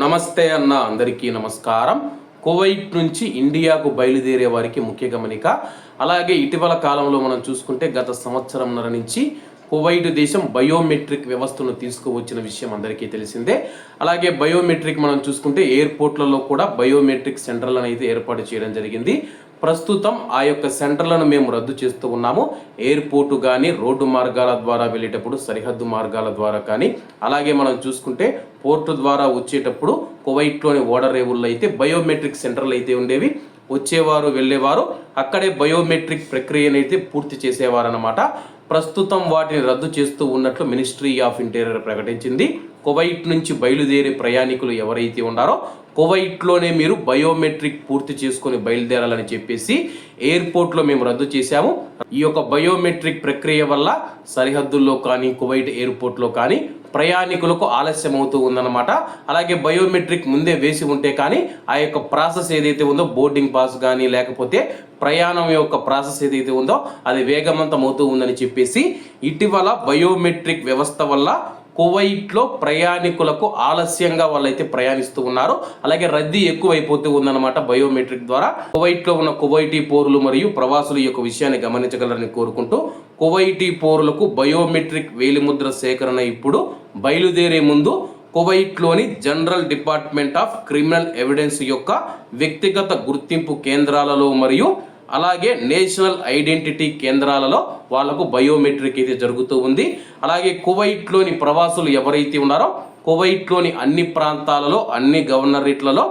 నమస్తే అన్న అందరికీ నమస్కారం. కువైట్ నుంచి ఇండియాకు బయలుదేరే వారికి ముఖ్య గమనిక అలాగే ఇటీవల కాలంలో మనం చూసుకుంటే గత సంవత్సరంన్నర నుంచి కువైట్ దేశం బయోమెట్రిక్ వ్యవస్థను తీసుకువచ్చిన విషయం అందరికీ తెలిసిందే. అలాగే బయోమెట్రిక్ మనం చూసుకుంటే ఎయిర్పోర్ట్లలో కూడా బయోమెట్రిక్ సెంటర్లను అయితే ఏర్పాటు చేయడం జరిగింది. ప్రస్తుతం ఆ యొక్క సెంటర్లను మేము రద్దు చేస్తూ ఉన్నాము. ఎయిర్పోర్టు కానీ రోడ్డు మార్గాల ద్వారా వెళ్ళేటప్పుడు సరిహద్దు మార్గాల ద్వారా కానీ అలాగే మనం చూసుకుంటే పోర్టు ద్వారా వచ్చేటప్పుడు కువైట్లోని ఓడరేవుల్లో అయితే బయోమెట్రిక్ సెంటర్లు అయితే ఉండేవి. వచ్చేవారు వెళ్ళేవారు అక్కడే బయోమెట్రిక్ ప్రక్రియనైతే పూర్తి చేసేవారన్నమాట. ప్రస్తుతం వాటిని రద్దు చేస్తూ ఉన్నట్లు మినిస్ట్రీ ఆఫ్ ఇంటీరియర్ ప్రకటించింది. కువైట్ నుంచి బయలుదేరే ప్రయాణికులు ఎవరైతే ఉన్నారో కువైట్లోనే మీరు బయోమెట్రిక్ పూర్తి చేసుకొని బయలుదేరాలని చెప్పేసి ఎయిర్పోర్ట్లో మేము రద్దు చేశాము. ఈ యొక్క బయోమెట్రిక్ ప్రక్రియ వల్ల సరిహద్దుల్లో కానీ కువైట్ ఎయిర్పోర్ట్లో కానీ ప్రయాణికులకు ఆలస్యం అవుతూ ఉందన్నమాట. అలాగే బయోమెట్రిక్ ముందే వేసి ఉంటే కానీ ఆ యొక్క ప్రాసెస్ ఏదైతే ఉందో బోర్డింగ్ పాస్ కానీ లేకపోతే ప్రయాణం యొక్క ప్రాసెస్ ఏదైతే ఉందో అది వేగవంతం అవుతూ ఉందని చెప్పేసి ఇటీవల బయోమెట్రిక్ వ్యవస్థ వల్ల కువైట్లో ప్రయాణికులకు ఆలస్యంగా వాళ్ళైతే ప్రయాణిస్తూ ఉన్నారు. అలాగే రద్దీ ఎక్కువైపోతూ ఉందన్నమాట బయోమెట్రిక్ ద్వారా. కువైట్లో ఉన్న కువైటీ పౌరులు మరియు ప్రవాసులు యొక్క విషయాన్ని గమనించగలరని కోరుకుంటూ కువైటీ పౌరులకు బయోమెట్రిక్ వేలిముద్ర సేకరణ ఇప్పుడు బయలుదేరే ముందు కువైట్లోని general department of criminal evidence యొక్క వ్యక్తిగత గుర్తింపు కేంద్రాలలో మరియు అలాగే నేషనల్ ఐడెంటిటీ కేంద్రాలలో వాళ్ళకు బయోమెట్రిక్ అయితే జరుగుతూ ఉంది. అలాగే కువైట్లోని ప్రవాసులు ఎవరైతే ఉన్నారో కువైట్లోని అన్ని ప్రాంతాలలో అన్ని గవర్నరేట్లలో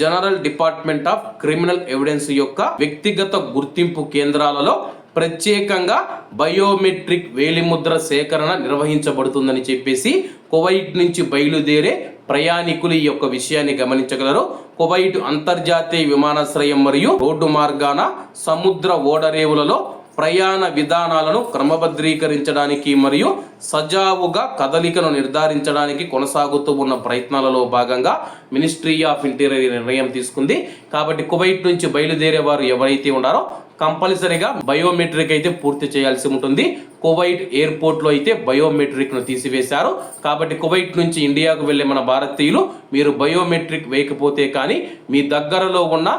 general department of criminal evidence యొక్క వ్యక్తిగత గుర్తింపు కేంద్రాలలో ప్రత్యేకంగా బయోమెట్రిక్ వేలిముద్ర సేకరణ నిర్వహించబడుతుందని చెప్పేసి కువైట్ నుంచి బయలుదేరే ప్రయాణికులు ఈ యొక్క విషయాన్ని గమనించగలరు. కువైట్ అంతర్జాతీయ విమానాశ్రయం మరియు రోడ్డు మార్గాన సముద్ర ఓడరేవులలో ప్రయాణ విధానాలను క్రమబద్ధీకరించడానికి మరియు సజావుగా కదలికను నిర్ధారించడానికి కొనసాగుతూ ఉన్న ప్రయత్నాలలో భాగంగా మినిస్ట్రీ ఆఫ్ ఇంటీరియర్ నిర్ణయం తీసుకుంది. కాబట్టి కువైట్ నుంచి బయలుదేరే వారు ఎవరైతే ఉన్నారో కంపల్సరీగా బయోమెట్రిక్ అయితే పూర్తి చేయాల్సి ఉంటుంది. కువైట్ ఎయిర్పోర్ట్లో అయితే బయోమెట్రిక్ను తీసివేశారు. కాబట్టి కువైట్ నుంచి ఇండియాకు వెళ్ళే మన భారతీయులు మీరు బయోమెట్రిక్ వేయకపోతే కానీ మీ దగ్గరలో ఉన్న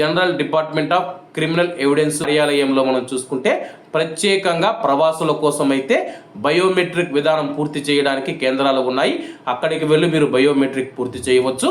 general department of criminal evidence కార్యాలయంలో మనం చూసుకుంటే ప్రత్యేకంగా ప్రవాసుల కోసం అయితే బయోమెట్రిక్ విధానం పూర్తి చేయడానికి కేంద్రాలు ఉన్నాయి. అక్కడికి వెళ్ళి మీరు బయోమెట్రిక్ పూర్తి చేయవచ్చు.